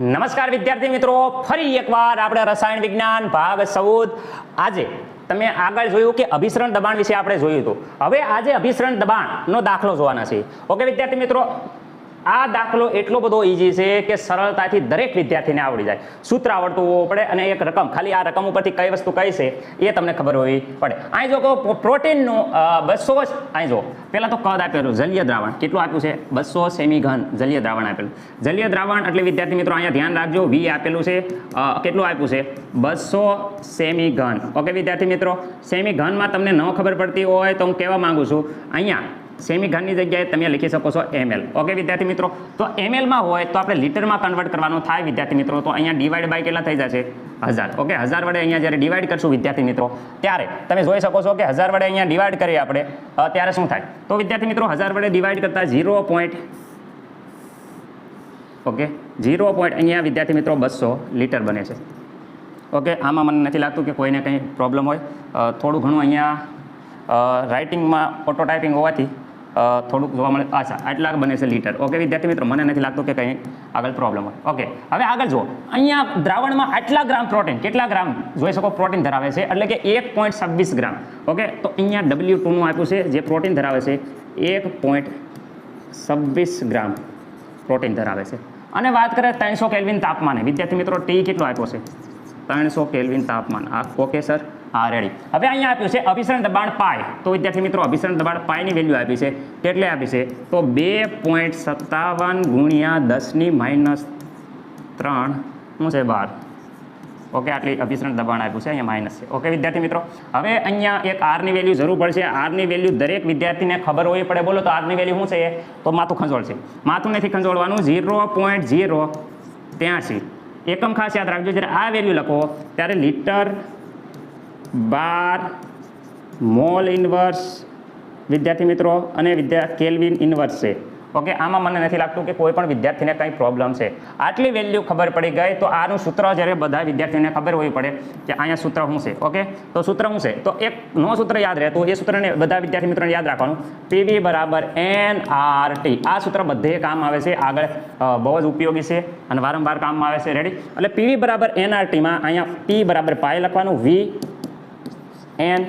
નમસ્કાર વિદ્યાર્થી મિત્રો, ફરી એકવાર આપણે રસાયણ વિજ્ઞાન ભાગ ચૌદ. આજે તમે આગળ જોયું કે અભિસરણ દબાણ વિશે આપણે જોયું હતું. હવે આજે અભિસરણ દબાણનો દાખલો જોવાના છે. ઓકે વિદ્યાર્થી મિત્રો આ દાખલો એટલો બધો ઈઝી છે કે સરળતાથી દરેક વિદ્યાર્થીને આવડી જાય. સૂત્ર આવડતું હોવું પડે અને એક રકમ, ખાલી આ રકમ ઉપરથી કઈ વસ્તુ કઈ છે એ તમને ખબર હોવી પડે. અહીં જો કહો પ્રોટીનનું બસો અહીં જો, પહેલાં તો કદ આપેલું, જલીય દ્રાવણ. કેટલું આપ્યું છે? બસો સેમી ઘન જલીય દ્રાવણ આપેલું. જલીય દ્રાવણ એટલે વિદ્યાર્થી મિત્રો અહીંયા ધ્યાન રાખજો વી આપેલું છે. કેટલું આપ્યું છે? બસો સેમી ઘન ઓકે વિદ્યાર્થી મિત્રો સેમી ઘનમાં તમને ન ખબર પડતી હોય તો હું કહેવા માંગુ છું, અહીંયા સેમી ઘનની જગ્યાએ તમે લખી શકો છો એમએલ ઓકે વિદ્યાર્થી મિત્રો? તો એમએલમાં હોય તો આપણે લીટરમાં કન્વર્ટ કરવાનું થાય, વિદ્યાર્થી મિત્રો. તો અહીંયા ડિવાઈડ બાય કેટલા થઈ જશે? હજાર. ઓકે હજાર વડે અહીંયા જ્યારે ડિવાઈડ કરશું, વિદ્યાર્થી મિત્રો, ત્યારે તમે જોઈ શકો છો કે હજાર વડે અહીંયા ડિવાઈડ કરીએ આપણે ત્યારે શું થાય? તો વિદ્યાર્થી મિત્રો, હજાર વડે ડિવાઈડ કરતા zero point okay zero point અહીંયા વિદ્યાર્થી મિત્રો બસો લીટર બને છે. ઓકે આમાં મને નથી લાગતું કે કોઈને કંઈ પ્રોબ્લેમ હોય. થોડું ઘણું અહીંયા રાઇટિંગમાં ઓટો ટાઈપિંગ હોવાથી થોડુંક જોવા મળે. અચ્છા, આટલા બને છે લીટર ઓકે વિદ્યાર્થી મિત્રો, મને નથી લાગતું કે કંઈ આગળ પ્રોબ્લેમ હોય. ઓકે હવે આગળ જુઓ. અહીંયા દ્રાવણમાં આટલા ગ્રામ પ્રોટીન કેટલા ગ્રામ જોઈ શકો? પ્રોટીન ધરાવે છે, એટલે કે એક ગ્રામ. ઓકે તો અહીંયા ડબલ્યુ ટુનું આપ્યું છે, જે પ્રોટીન ધરાવે છે, એક ગ્રામ પ્રોટીન ધરાવે છે. અને વાત કરીએ ત્રણસો કેલ્વિન તાપમાને. વિદ્યાર્થી મિત્રો ટી કેટલો આપ્યો છે? ત્રણસો કેલ્વિન તાપમાન. આ ઓકે સર રેડી હવે અહીંયા આપ્યું છે અભિસરણ દબાણ પાય તો વિદ્યાર્થી મિત્રો, અભિસરણ દબાણ પાયની વેલ્યુ આપી છે. કેટલે આપી છે? તો બે પોઈન્ટ સત્તાવન ગુણ્યા દસની માઇનસ ત્રણ. શું છે? બાર. ઓકે આટલી અભિસરણ દબાણ આપ્યું છે. અહીંયા માઇનસ છે. ઓકે વિદ્યાર્થી મિત્રો, હવે અહીંયા એક આરની વેલ્યુ જરૂર પડશે. આરની વેલ્યુ દરેક વિદ્યાર્થીને ખબર હોવી પડે. બોલો, તો આરની વેલ્યુ શું છે? તો માથું ખંજોળશે. માથું નથી ખંજોળવાનું. ઝીરો પોઈન્ટ ઝીરો ત્યાંસી. એકમ ખાસ યાદ રાખજો. જ્યારે આ વેલ્યુ લખો, ત્યારે લીટર બાર, મોલ ઇન્વર્સ વિદ્યાર્થી મિત્રો અને વિદ્યા, કેલ્વિન ઇન્વર્સ છે. ઓકે આમાં મને નથી લાગતું કે કોઈ પણ વિદ્યાર્થીને કંઈ પ્રોબ્લેમ છે. આટલી વેલ્યુ ખબર પડી ગઈ તો આનું સૂત્ર જ્યારે બધા વિદ્યાર્થીને ખબર હોવી પડે કે અહીંયા સૂત્ર શું છે. ઓકે તો સૂત્ર શું છે? તો એક નો સૂત્ર યાદ રહેતું એ સૂત્રને બધા વિદ્યાર્થી મિત્રોને યાદ રાખવાનું. પીવી બરાબર એન આર ટી આ સૂત્ર બધે કામ આવે છે. આગળ બહુ જ ઉપયોગી છે અને વારંવાર કામમાં આવે છે. રેડી એટલે પીવી બરાબર એન આર ટીમાં અહીંયા પી બરાબર પાય લખવાનું વી એન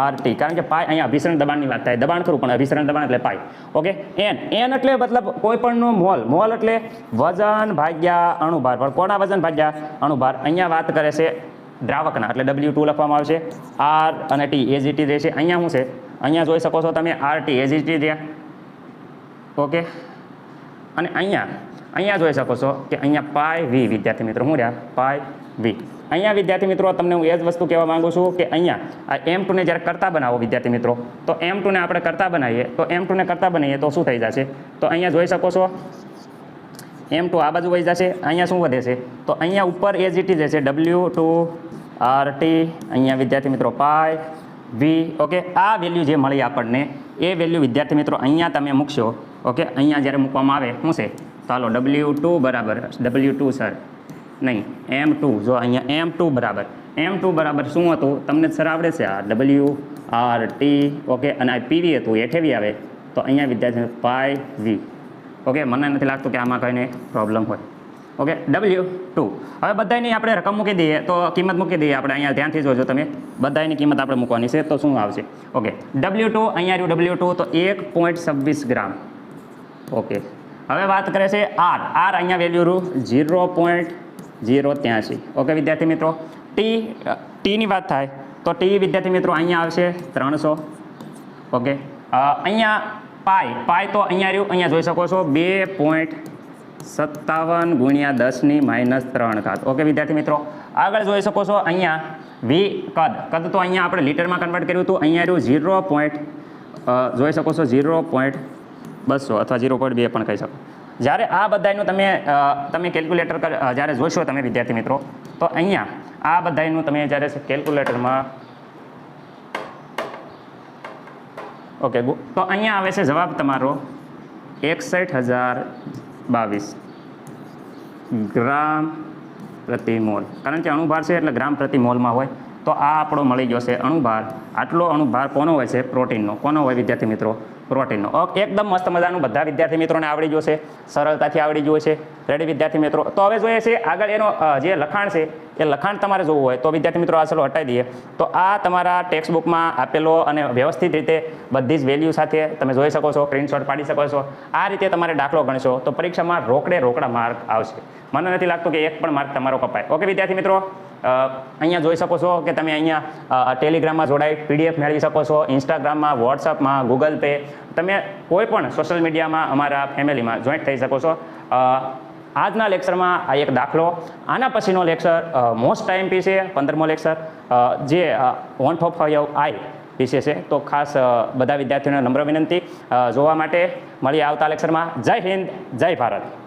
આર ટી કારણ કે પાય અહીંયા અભિસરણ દબાણની વાત થાય. દબાણ ખરું, પણ અભિસરણ દબાણ એટલે પાય. ઓકે? એન એન એટલે મતલબ કોઈ પણનો મોલ. મોલ એટલે વજન ભાગ્યા અણુભાર. પણ કોના વજન ભાગ્યા? અણુભાર. અહીંયા વાત કરે છે દ્રાવકના. એટલે ડબલ્યુ ટુ લખવામાં આવશે. આર અને ટી એજીટી રહેશે અહીંયા શું છે? અહીંયા જોઈ શકો છો તમે આર ટી એજીટી રહ્યા ઓકે? અને અહીંયા અહીંયા જોઈ શકો છો કે અહીંયા પાય વી વિદ્યાર્થી મિત્રો શું રહ્યા? પાય વી અહીંયા વિદ્યાર્થી મિત્રો, તમને હું એ જ વસ્તુ કહેવા માગું છું કે અહીંયા આ એમ ટુને જ્યારે કરતા બનાવો વિદ્યાર્થી મિત્રો, તો એમ ટુને આપણે કરતા બનાવીએ, તો એમ ટુને કરતા બનાવીએ તો શું થઈ જશે? તો અહીંયા જોઈ શકો છો એમ ટુ આ બાજુ વહી જશે, અહીંયા શું વધે છે? તો અહીંયા ઉપર એજ જીટી જશે ડબલ્યુ ટુ આર ટી અહીંયા વિદ્યાર્થી મિત્રો પાય વી ઓકે આ વેલ્યુ જે મળી આપણને, એ વેલ્યુ વિદ્યાર્થી મિત્રો અહીંયા તમે મૂકશો ઓકે અહીંયા જ્યારે મૂકવામાં આવે, શું છે? ચાલો ડબલ્યુ ટુ બરાબર ડબલ્યુ ટુ સર નહીં. એમ ટુ જો અહીંયા એમ ટુ બરાબર. એમ ટુ બરાબર શું હતું? તમને સર આવડે છે આ ડબલ્યુ આર ટી ઓકે? અને આ પીવી હતું એઠેવી આવે. તો અહીંયા વિદ્યાર્થી પાય વી ઓકે? મને નથી લાગતું કે આમાં કંઈને પ્રોબ્લેમ હોય. ઓકે? ડબલ્યુ ટુ હવે બધાની આપણે રકમ મૂકી દઈએ. તો કિંમત મૂકી દઈએ. આપણે અહીંયા ધ્યાનથી જોજો તમે. બધાની કિંમત આપણે મૂકવાની છે. તો શું આવશે? ઓકે? ડબલ્યુ ટુ અહીંયા રહ્યું ડબલ્યુ ટુ તો એક પોઈન્ટ છવ્વીસ ગ્રામ. ઓકે? હવે વાત કરે છે આર આર અહીંયા વેલ્યુ રૂ ઝીરો પોઈન્ટ ઝીરો ત્યાંસી ઓકે વિદ્યાર્થી મિત્રો ટી ટીની વાત થાય તો ટી વિદ્યાર્થી મિત્રો, અહીંયા આવશે ત્રણસો. ઓકે અહીંયા પાય પાય તો અહીંયા રહ્યું, અહીંયા જોઈ શકો છો, બે પોઈન્ટ સત્તાવન ગુણ્યા દસની માઇનસ ત્રણ ઘાત. ઓકે વિદ્યાર્થી મિત્રો, આગળ જોઈ શકો છો, અહીંયા વી કદ. કદ તો અહીંયા આપણે લીટરમાં કન્વર્ટ કર્યું હતું, અહીંયા રહ્યું ઝીરો પોઈન્ટ જોઈ શકો છો, ઝીરો પોઈન્ટ બસો અથવા ઝીરો પોઈન્ટ બે પણ કહી શકો. જ્યારે આ બધાનું તમે તમે કેલ્ક્યુલેટર જ્યારે જોશો તમે વિદ્યાર્થી મિત્રો, તો અહીંયા આ બધાનું તમે જ્યારે કેલ્ક્યુલેટરમાં ઓકે તો અહીંયા આવે છે જવાબ તમારો એકસઠ હજાર બાવીસ ગ્રામ પ્રતિ મોલ. કારણ કે અણુભાર છે એટલે ગ્રામ પ્રતિ મોલમાં હોય. તો આ આપણો મળી ગયો છે અણુભાર. આટલો અણુભાર કોનો હોય છે? પ્રોટીનનો. કોનો હોય વિદ્યાર્થી મિત્રો? પ્રોટીનનો. એકદમ મસ્ત મજાનું બધા વિદ્યાર્થી મિત્રોને આવડી જશે સરળતાથી આવડી ગયું છે. રેડી વિદ્યાર્થી મિત્રો? તો હવે જોઈએ છે આગળ એનો જે લખાણ છે, એ લખાણ તમારે જોવું હોય તો વિદ્યાર્થી મિત્રો આ ચલો હટાવી દઈએ. તો આ તમારા ટેક્સ્ટ બુકમાં આપેલો અને વ્યવસ્થિત રીતે બધી જ વેલ્યુ સાથે તમે જોઈ શકો છો સ્ક્રીનશોટ પાડી શકો છો. આ રીતે તમારે દાખલો ગણશો તો પરીક્ષામાં રોકડે રોકડા માર્ક આવશે. મને નથી લાગતું કે એક પણ માર્ક તમારો કપાય. ઓકે વિદ્યાર્થી મિત્રો? અહીંયા જોઈ શકો છો કે તમે અહીંયા ટેલિગ્રામમાં જોડાઈ પીડીએફ મેળવી શકો છો ઇન્સ્ટાગ્રામમાં વોટ્સઅપમાં ગૂગલ પે તમે કોઈ પણ સોશિયલ મીડિયામાં અમારા ફેમિલીમાં જોઈન્ટ થઈ શકો છો. આજના લેક્ચરમાં આ એક દાખલો, આના પછીનો લેક્ચર મોસ્ટ ટાઈમ પી છે, પંદરમો લેક્ચર જે વન ફોર ફાઈવ આઈ વિશે છે તો ખાસ બધા વિદ્યાર્થીઓને નમ્ર વિનંતી. જોવા માટે મળીએ આવતા લેક્ચરમાં જય હિન્દ, જય ભારત.